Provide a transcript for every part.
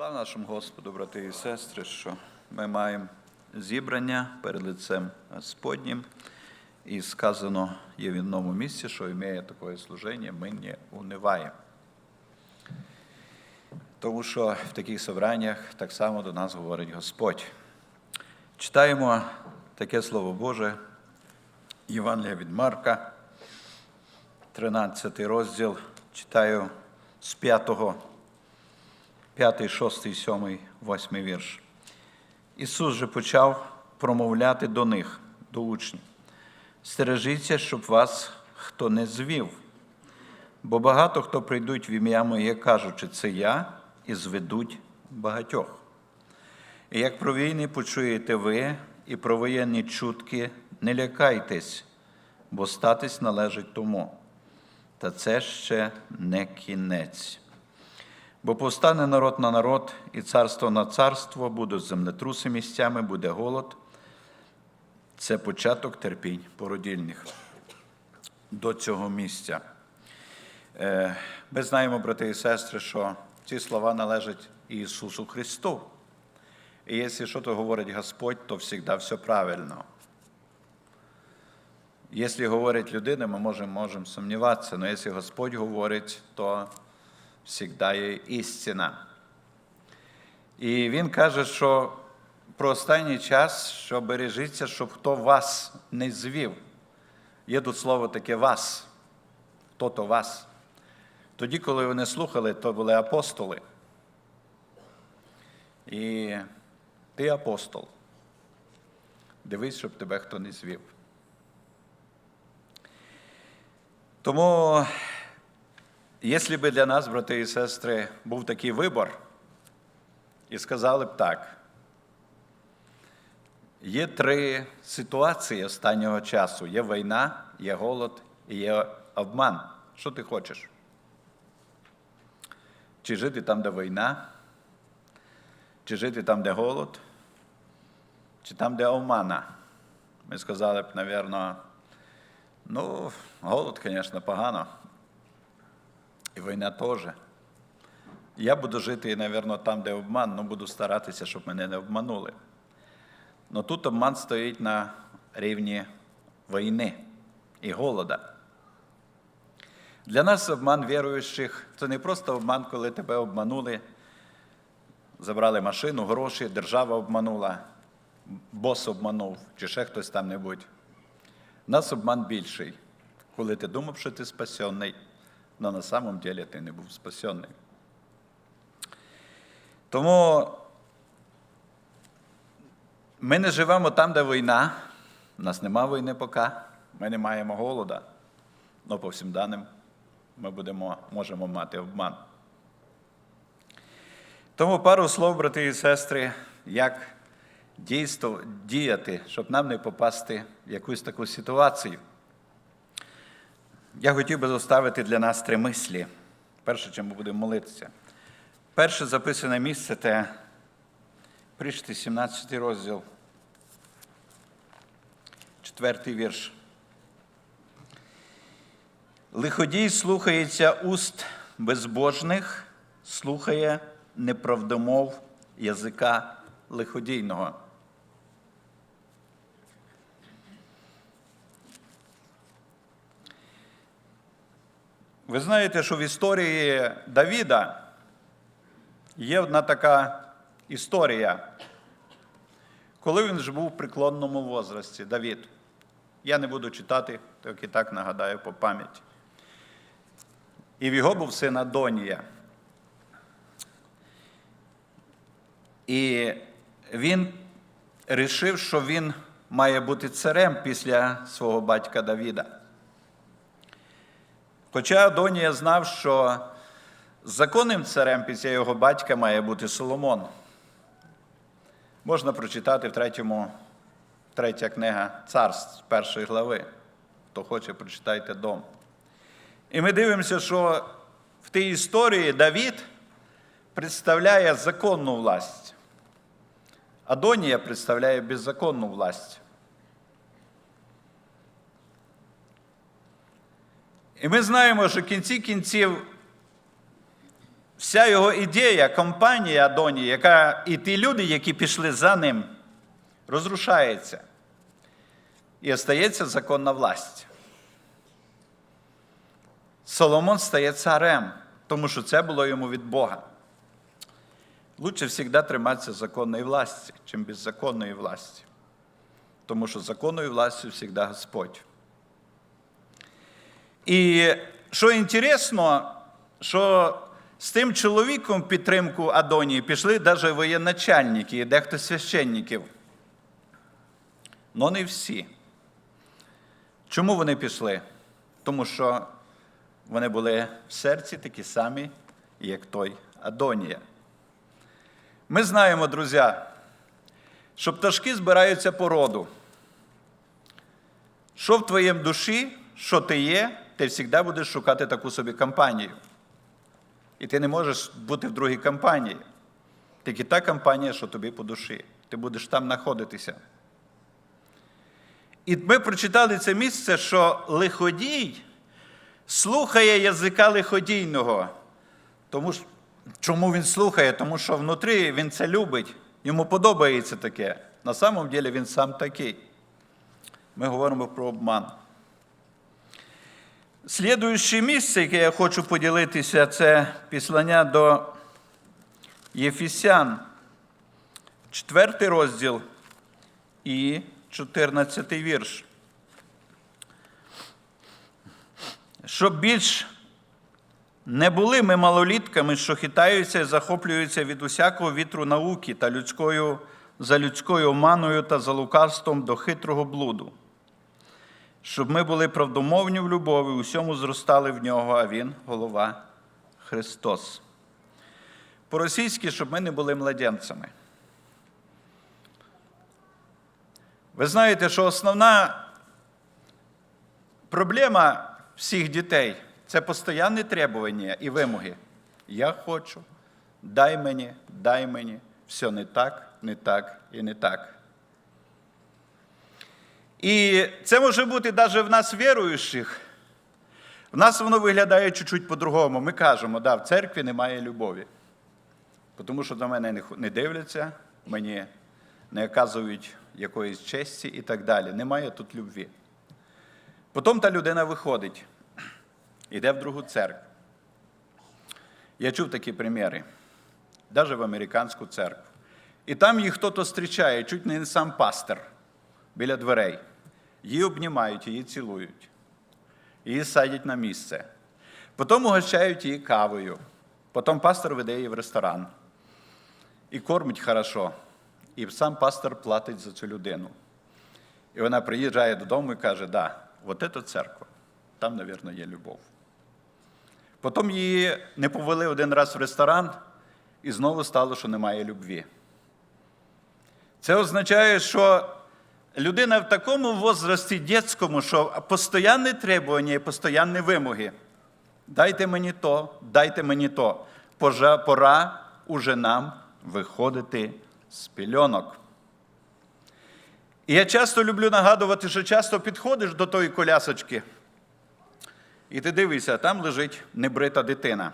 Слава нашому Господу, брати і сестри, що ми маємо зібрання перед лицем Господнім. І сказано є в одному місці, що імеє таке служення, ми не униваємо. Тому що в таких собраннях так само до нас говорить Господь. Читаємо таке Слово Боже, Євангелія від Марка, 13 розділ, читаю з 5 5, 6, 7, 8 вірш. Ісус же почав промовляти до них, до учнів. Стережіться, щоб вас хто не звів. Бо багато хто прийдуть в ім'я моє, кажучи, це я, і зведуть багатьох. І як про війни почуєте ви, і про воєнні чутки, не лякайтесь, бо статись належить тому. Та це ще не кінець. Бо повстане народ на народ, і царство на царство, будуть землетруси місцями, буде голод. Це початок терпінь породільних до цього місця. Е, Ми знаємо, брати і сестри, що ці слова належать Ісусу Христу. І якщо що то говорить Господь, то завжди все правильно. Якщо говорить людина, ми можемо, можемо сумніватися, але якщо Господь говорить, то завжди є істина. І Він каже, що про останній час, що бережіться, щоб хто вас не звів. Є тут слово таке вас, хто то вас. Тоді, коли вони слухали, то були апостоли. І ти апостол. Дивись, щоб тебе хто не звів. Тому, якщо б для нас, брати і сестри, був такий вибор, і сказали б так, є три ситуації останнього часу: є війна, є голод і є обман. Що ти хочеш? Чи жити там, де війна, чи жити там, де голод, чи там, де обмана? Ми сказали б, мабуть, ну, голод, звісно, погано. І війна теж. Я буду жити, мабуть, там, де обман, але буду старатися, щоб мене не обманули. Но тут обман стоїть на рівні війни і голода. Для нас обман віруючих це не просто обман, коли тебе обманули, забрали машину, гроші, держава обманула, бос обманув, чи ще хтось там небудь. Нас обман більший, коли ти думав, що ти спасенний, але на самом деле ти не був спасенний. Тому ми не живемо там, де війна. У нас нема війни поки. Ми не маємо голода. Але по всім даним ми будемо, можемо мати обман. Тому пару слов, брати і сестри, як дійство, діяти, щоб нам не попасти в якусь таку ситуацію. Я хотів би зоставити для нас три мислі, перше, чим ми будемо молитися. Перше записане місце це Причти, 17 розділ, четвертий вірш. Лиходій слухається уст безбожних, слухає неправдомов язика лиходійного. Ви знаєте, що в історії Давіда є одна така історія, коли він ж був в преклонному возрасті, Давід. Я не буду читати, так і так нагадаю по пам'яті. І в його був син Адонія. І він рішив, що він має бути царем після свого батька Давіда. Хоча Адонія знав, що законним царем після його батька має бути Соломон. Можна прочитати в третьому, третя книга царств першої глави. Хто хоче, прочитайте дом. І ми дивимося, що в тій історії Давід представляє законну власть. Адонія представляє беззаконну власть. І ми знаємо, що в кінці кінців вся його ідея, компанія Адонії, яка, і ті люди, які пішли за ним, розрушається. І остається законна власть. Соломон стає царем, тому що це було йому від Бога. Лучше завжди триматися законної власті, чим беззаконної власті. Тому що законною властю завжди Господь. І що інтересно, що з тим чоловіком підтримку Адонії пішли навіть воєначальники і дехто священників. Но не всі. Чому вони пішли? Тому що вони були в серці такі самі, як той Адонія. Ми знаємо, друзі, що пташки збираються по роду. Що в твоєму душі, що ти є, ти завжди будеш шукати таку собі компанію. І ти не можеш бути в другій компанії. Тільки та компанія, що тобі по душі. Ти будеш там знаходитися. І ми прочитали це місце, що лиходій слухає язика лиходійного. Тому що, чому він слухає? Тому що внутрі він це любить, йому подобається таке. На самом деле він сам такий. Ми говоримо про обман. Слідуюче місце, яке я хочу поділитися, це післання до Єфісян, 4 розділ і 14 вірш. Щоб більш не були ми малолітками, що хитаються і захоплюються від усякого вітру науки та людською, за людською оманою та за лукавством до хитрого блуду. Щоб ми були правдомовні в любові, усьому зростали в нього, а Він голова Христос. По-російськи, щоб ми не були младенцями. Ви знаєте, що основна проблема всіх дітей це постійні требування і вимоги. Я хочу, дай мені, дай мені, все не так, не так і не так. І це може бути навіть в нас віруючих. В нас воно виглядає чуть-чуть по-другому. Ми кажемо, да, в церкві немає любові. Тому що до мене не дивляться, мені не оказують якоїсь честі і так далі. Немає тут любві. Потім та людина виходить, йде в другу церкву. Я чув такі приміри, навіть в американську церкву. І там їх хтось зустрічає, чуть не сам пастор біля дверей. Її обнімають, її цілують, її садять на місце. Потім угощають її кавою. Потім пастор веде її в ресторан і кормить хорошо. І сам пастор платить за цю людину. І вона приїжджає додому і каже: да, от це церква, там, мабуть, є любов. Потім її не повели один раз в ресторан, і знову стало, що немає любві. Це означає, що людина в такому возрасті дитячому, що постійне требування і постійні вимоги. Дайте мені то, дайте мені то. Пора уже нам виходити з пільонок. І я часто люблю нагадувати, що часто підходиш до тої колясочки, і ти дивишся, там лежить небрита дитина,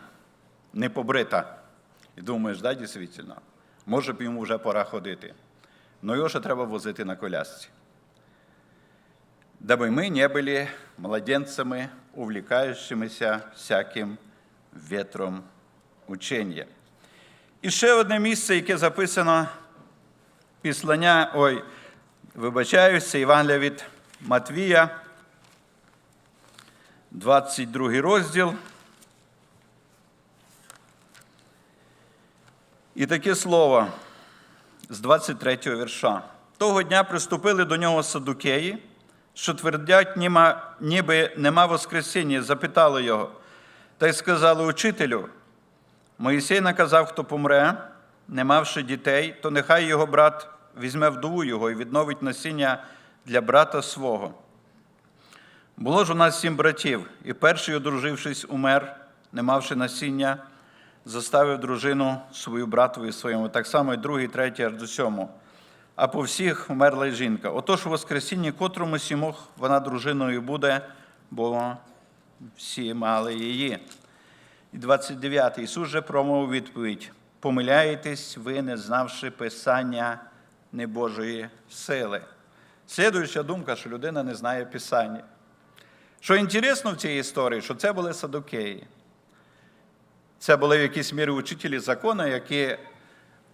не побрита. І думаєш, да, дійсно, може б йому вже пора ходити Ну його ще треба возити на колясці. Дабы мы не были младенцами, увлекающимися всяким ветром учення. І ще одне місце, яке записано післання, ой, вибачаюсь, це Євангелія від Матвія, 22 розділ. І таке слово з 23 вірша. Того дня приступили до нього садукеї, що твердять, ніби нема Воскресіння, запитали його, та й сказали учителю, Моїсей наказав, хто помре, не мавши дітей, то нехай його брат візьме вдову його і відновить насіння для брата свого. Було ж у нас сім братів, і перший, одружившись, умер, не мавши насіння, заставив дружину свою братові своєму, так само і другий, третій, аж до сьому. А по всіх вмерла й жінка. Отож, у Воскресінні, котрому сімох вона дружиною буде, бо всі мали її. і 29. Ісус же промовив відповідь: помиляєтесь, ви, не знавши Писання не Божої сили. Слідуюча думка, що людина не знає Писання. Що інтересно в цій історії, що це були садокеї. Це були в якійсь мірі учителі закону, які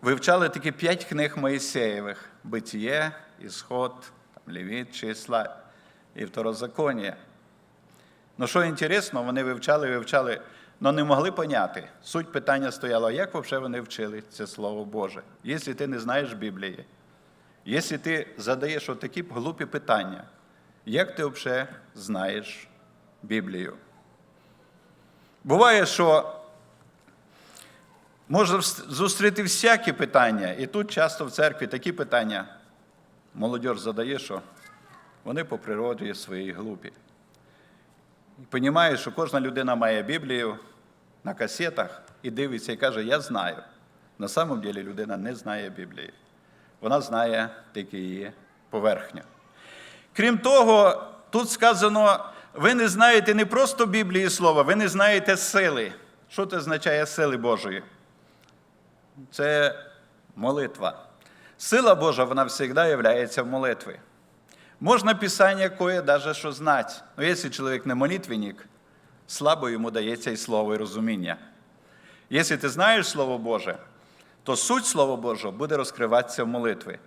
вивчали такі п'ять книг Моїсеєвих: Битіє, Ісход, Левіт, Числа і Второзаконія. Ну, що інтересно, вони вивчали, вивчали, але не могли поняти. Суть питання стояла, як взагалі вони вчили це Слово Боже, якщо ти не знаєш Біблії, якщо ти задаєш отакі глупі питання, як ти взагалі знаєш Біблію? Буває, що можна зустріти всякі питання, і тут часто в церкві такі питання молодь задає, що вони по природі своїй глупі. І що кожна людина має Біблію на касетах і дивиться і каже, я знаю. На самом деле людина не знає Біблії. Вона знає тільки її поверхню. Крім того, тут сказано, ви не знаєте не просто Біблії слова, ви не знаєте сили. Що це означає сили Божої? Це молитва. Сила Божа, вона завжди є в молитві. Можна Писання кое даже що знати. Но якщо чоловік не молитвенник, слабо йому дається і слово, і розуміння. Якщо ти знаєш Слово Боже, то суть Слова Божого буде розкриватися в молитві.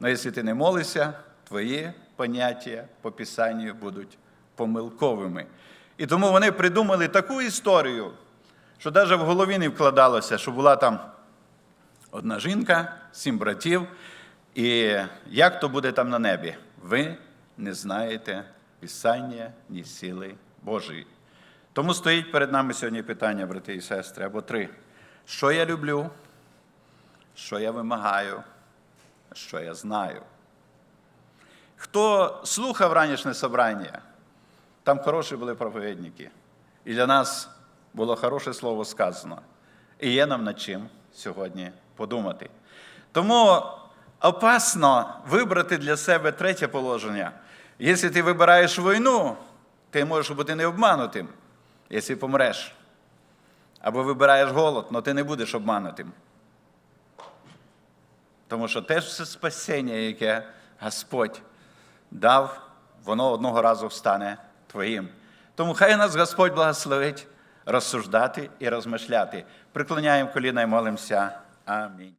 Но якщо ти не молишся, твої поняття по Писанню будуть помилковими. І тому вони придумали таку історію, що навіть в голові не вкладалося, що була там одна жінка, сім братів, і як то буде там на небі? Ви не знаєте Писання, ні сили Божої. Тому стоїть перед нами сьогодні питання, брати і сестри, або три. Що я люблю, що я вимагаю, що я знаю. Хто слухав ранішнє собрання, там хороші були проповідники. І для нас було хороше слово сказано. І є нам над чим сьогодні подумати. Тому опасно вибрати для себе третє положення. Якщо ти вибираєш війну, ти можеш бути не обманутим, якщо помреш. Або вибираєш голод, але ти не будеш обманутим. Тому що те ж все спасіння, яке Господь дав, воно одного разу стане твоїм. Тому хай нас Господь благословить розсуждати і розмишляти. Приклоняємо коліна і молимося. Amém.